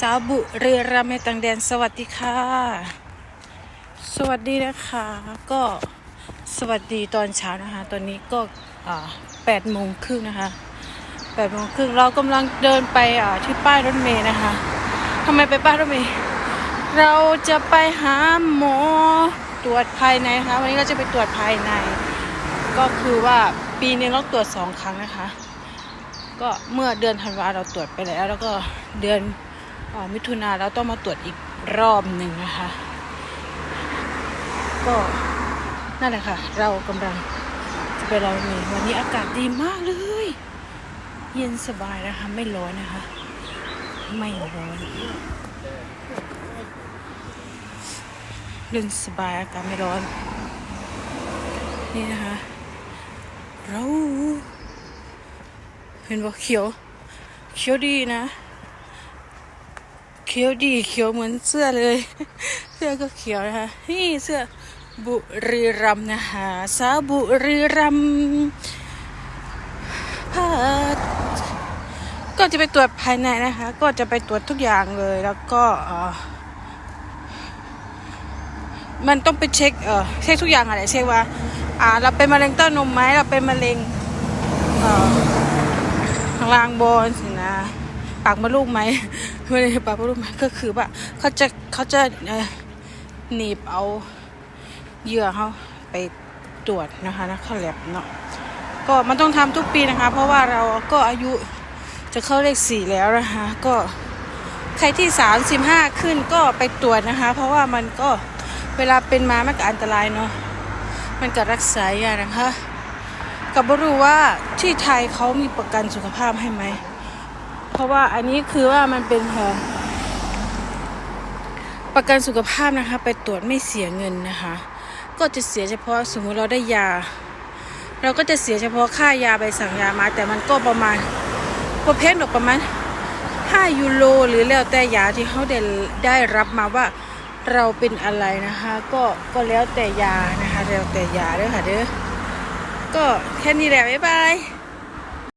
สาวบุรีรัมย์ต่างแดนสวัสดีค่ะ สวัสดีนะคะก็สวัสดีตอนเช้านะคะ ตอนนี้ก็แปดโมงครึ่งนะคะแปดโมงครึ่งเรากำลังเดินไปที่ป้ายรถเมล์นะคะทำไมไปป้ายรถเมล์เราจะไปหาหมอตรวจภายในนะคะวันนี้เราจะไปตรวจภายใน ก็คือว่าปีนึงเราตรวจสองครั้งนะคะ ก็เมื่อเดือนธันวาเราตรวจไปแล้ว แล้วก็เดือน ออมิถุนาเราต้องมาตรวจอีกรอบหนึ่งนะคะ ก็นั่นแหละค่ะ เรากำลังจะไปเรามีวันนี้อากาศดีมากเลย เย็นสบายนะคะ ไม่ร้อนนะคะ ไม่ร้อนเย็นสบายอากาศไม่ร้อน นี่นะคะ เราเห็นว่าเขียว เขียวดีนะ เขียวดีเขียวเหมือนเสื้อเลย เสื้อก็เขียวนะคะนี่เสื้อบุรีรัมนะคะสาวบุรีรัมย์ก็จะไปตรวจภายในนะคะ ก็จะไปตรวจทุกอย่างเลยแล้วก็เออมันต้องไปเช็คเออเช็คทุกอย่างอะไรเช็คว่า อ่า เราเป็นมะเร็งเต้านมไหมเราเป็นมะเร็งเออข้างล่างบนสินะากมดลูกไหมไม่ได้ปากมดลูกไหมก็คือว่าเขาจะเขาจะหนีบเอาเหยื่อเขาไปตรวจนะคะนะเขาแลบเนาะก็มันต้องทำทุกปีนะคะ เพราะว่าเราก็อายุจะเข้าเลขสี่แล้วนะคะก็ใครที่สามสิบห้าขึ้นก็ไปตรวจนะคะ เพราะว่ามันก็เวลาเป็นมามันก็อันตรายเนาะมันก็รักษายากนะคะกับบรู้ว่าที่ไทยเขามีประกันสุขภาพให้ไหม เพราะว่าอันนี้คือว่ามันเป็นเอ่อประกันสุขภาพนะคะ ไปตรวจไม่เสียเงินนะคะ ก็จะเสียเฉพาะสมมุติเราได้ยา เราก็จะเสียเฉพาะค่ายาใบสั่งยามา แต่มันก็ประมาณประเภทหรอกประมาณ5ยูโรหรือแล้วแต่ยาที่เขาได้ได้รับมาว่าเราเป็นอะไรนะคะ ก็ก็แล้วแต่ยานะคะ แล้วแต่ยาเด้อค่ะเด้อก็แค่นี้แหละบ๊ายบาย